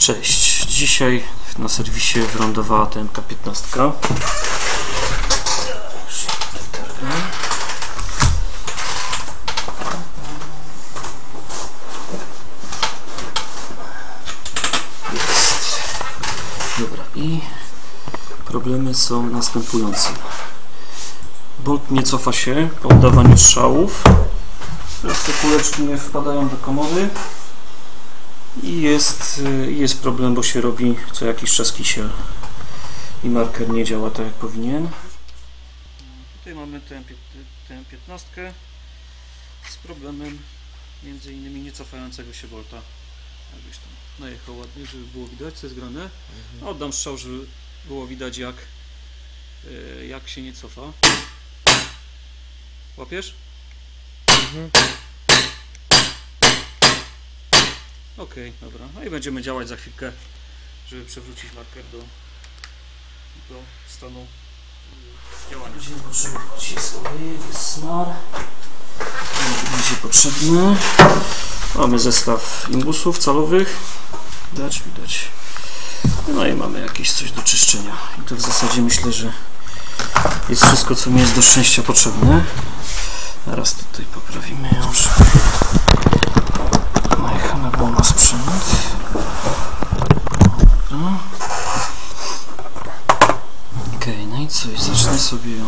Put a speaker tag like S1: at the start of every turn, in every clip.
S1: Cześć, dzisiaj na serwisie wylądowała TMK15. Jest. Dobra, i problemy są następujące. Bolt nie cofa się po oddawaniu strzałów. Teraz te kuleczki nie wpadają do komory. I jest, y, jest problem, bo się robi co jakiś czas kisiel i marker nie działa tak jak powinien. Tutaj mamy tę, tę 15 z problemem między innymi nie cofającego się bolta. Jakbyś tam najechał ładnie, żeby było widać co jest grane. Oddam strzał, żeby było widać jak, y, jak się nie cofa. Łapiesz? Okej, dobra. No i będziemy działać za chwilkę, żeby przewrócić marker do, do stanu y, działania. Jest olejek, jest smar. Będzie potrzebny. Mamy zestaw imbusów calowych. Widać, widać. No i mamy jakieś coś do czyszczenia. I to w zasadzie myślę, że jest wszystko, co mi jest do szczęścia potrzebne. Teraz tutaj poprawimy ją, żeby najechana była na sprzęt. Okej, no i co? I zacznę sobie ją.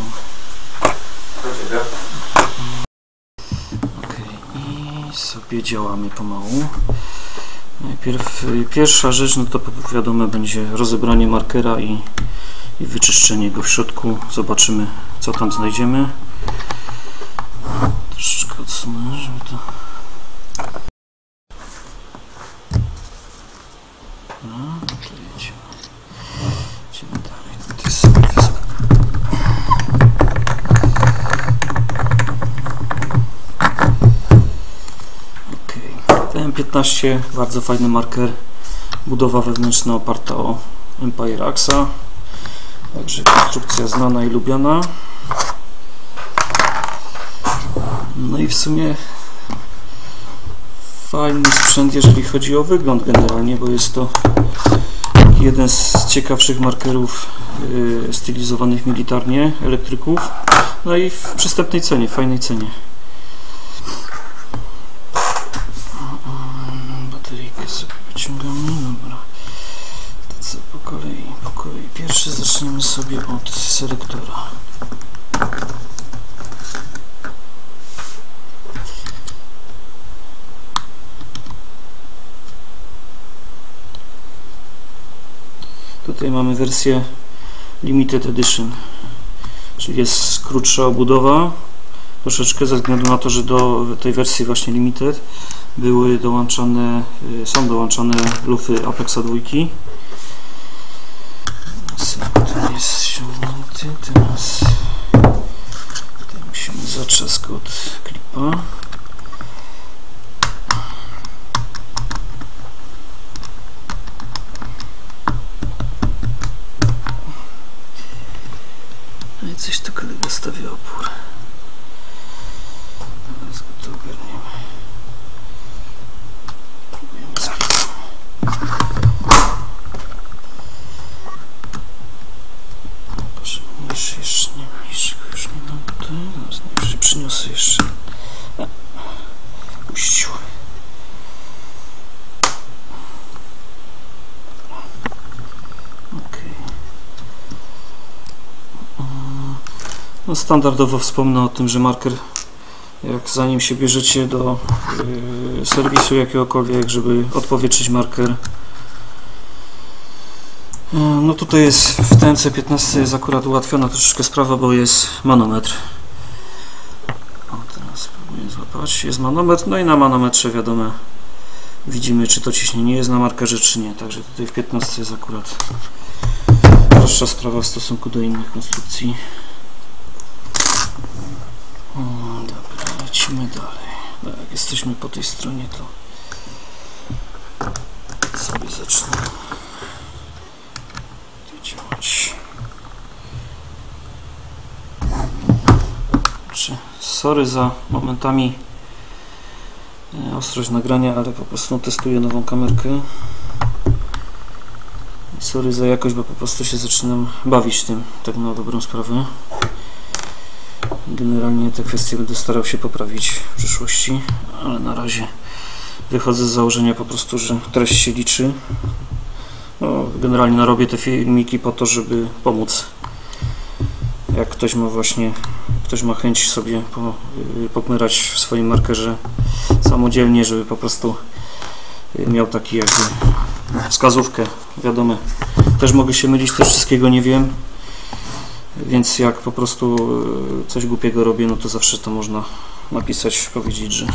S1: Okej, i sobie działamy pomału. Najpierw pierwsza rzecz, no to wiadomo będzie rozebranie markera i, i wyczyszczenie go w środku. Zobaczymy co tam znajdziemy. Troszeczkę odsunę, żeby to... No, to jedziemy. Idziemy dalej. Tutaj sobie wezmę. Okej. TM15, bardzo fajny marker. Budowa wewnętrzna oparta o Empire Axa. Także konstrukcja znana i lubiana. No i w sumie fajny sprzęt, jeżeli chodzi o wygląd generalnie, bo jest to jeden z ciekawszych markerów yy, stylizowanych militarnie, elektryków. No i w przystępnej cenie, fajnej cenie. Bateryjkę sobie wyciągamy, dobra. To co po kolei, po kolei. Pierwszy zaczniemy sobie od selektora. Tutaj mamy wersję Limited Edition, czyli jest krótsza obudowa. Troszeczkę ze względu na to, że do tej wersji właśnie Limited były dołączane, y, są dołączane lufy Apexa 2 Selektor jest ściągnięty, teraz tutaj musimy zatrzask od klipa No i coś tu kolega stawia opór. Teraz go to ogarniemy. Próbujemy z klipem. Proszę, mniejszy jeszcze, nie mniejszego już nie mam tutaj. Zaraz najwyżej A, puścił. Okej. No standardowo wspomnę o tym, że marker jak zanim się bierzecie do yy, serwisu jakiegokolwiek, żeby odpowietrzyć marker yy, no tutaj jest w TNC15 jest akurat ułatwiona troszeczkę sprawa, bo jest manometr jest manometr, no i na manometrze wiadomo widzimy czy to ciśnienie jest na markerze czy nie, także tutaj w 15 jest akurat prostsza sprawa w stosunku do innych konstrukcji o, dobra, lecimy dalej. Jak jesteśmy po tej stronie, to sobie zacznę działać. Sorry za momentami ostrość nagrania, ale po prostu testuję nową kamerkę. Sorry za jakość, bo po prostu się zaczynam bawić tym, tak na dobrą sprawę. Generalnie te kwestie będę starał się poprawić w przyszłości, ale na razie wychodzę z założenia po prostu, że treść się liczy. No, generalnie no, robię te filmiki po to, żeby pomóc. Jak ktoś ma właśnie, ktoś ma chęć sobie po, y, w swoim markerze samodzielnie, żeby po prostu y, miał taki jakby wskazówkę, wiadomo. Też mogę się mylić, też wszystkiego nie wiem. Więc jak po prostu y, coś głupiego robię, no to zawsze to można napisać, powiedzieć, że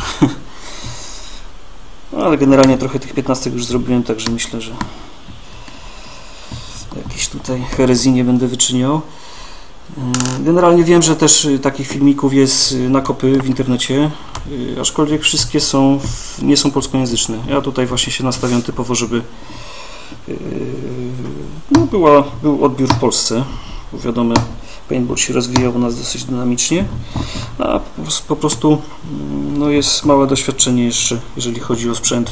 S1: no, ale generalnie trochę tych 15 już zrobiłem, także myślę, że jakieś tutaj herezji nie będę wyczyniał. Y, Generalnie wiem, że też y, takich filmików jest y, na kopy w internecie, y, aczkolwiek wszystkie są, nie są polskojęzyczne. Ja tutaj właśnie się nastawiam typowo, żeby no, była, był odbiór w Polsce. Bo wiadomo, paintball się rozwijał u nas dosyć dynamicznie, a po pros- po prostu mm, no, jest małe doświadczenie jeszcze, jeżeli chodzi o sprzęt.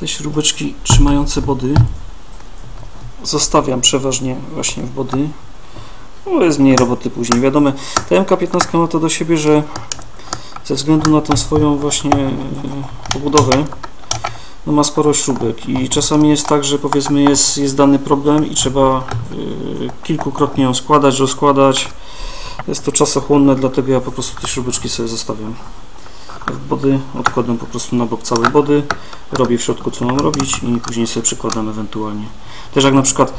S1: Te śrubeczki trzymające body zostawiam przeważnie właśnie w body. No, jest mniej roboty później. Wiadomo, ta MK15 ma to do siebie, że ze względu na tą swoją właśnie e, pobudowę no ma sporo śrubek i czasami jest tak, że powiedzmy jest, jest dany problem i trzeba e, kilkukrotnie ją składać, rozkładać. Jest to czasochłonne, dlatego ja po prostu te śrubeczki sobie zostawiam body, odkładam po prostu na bok całe body, robię w środku co mam robić i później sobie przykładam ewentualnie. Też jak na przykład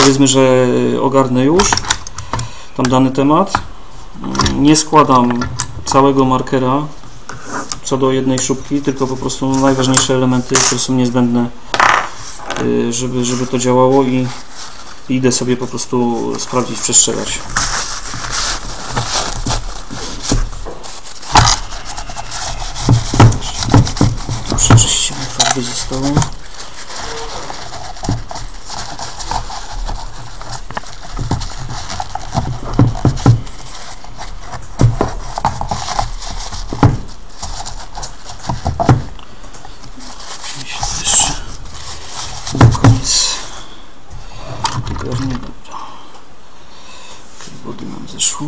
S1: powiedzmy, że ogarnę już tam dany temat, mm, nie składam całego markera co do jednej szubki, tylko po prostu najważniejsze elementy, które są niezbędne, y, żeby, żeby to działało i i idę sobie po prostu sprawdzić, przestrzelać. by zostało. Pewnie dobra. Wody nam zeszło.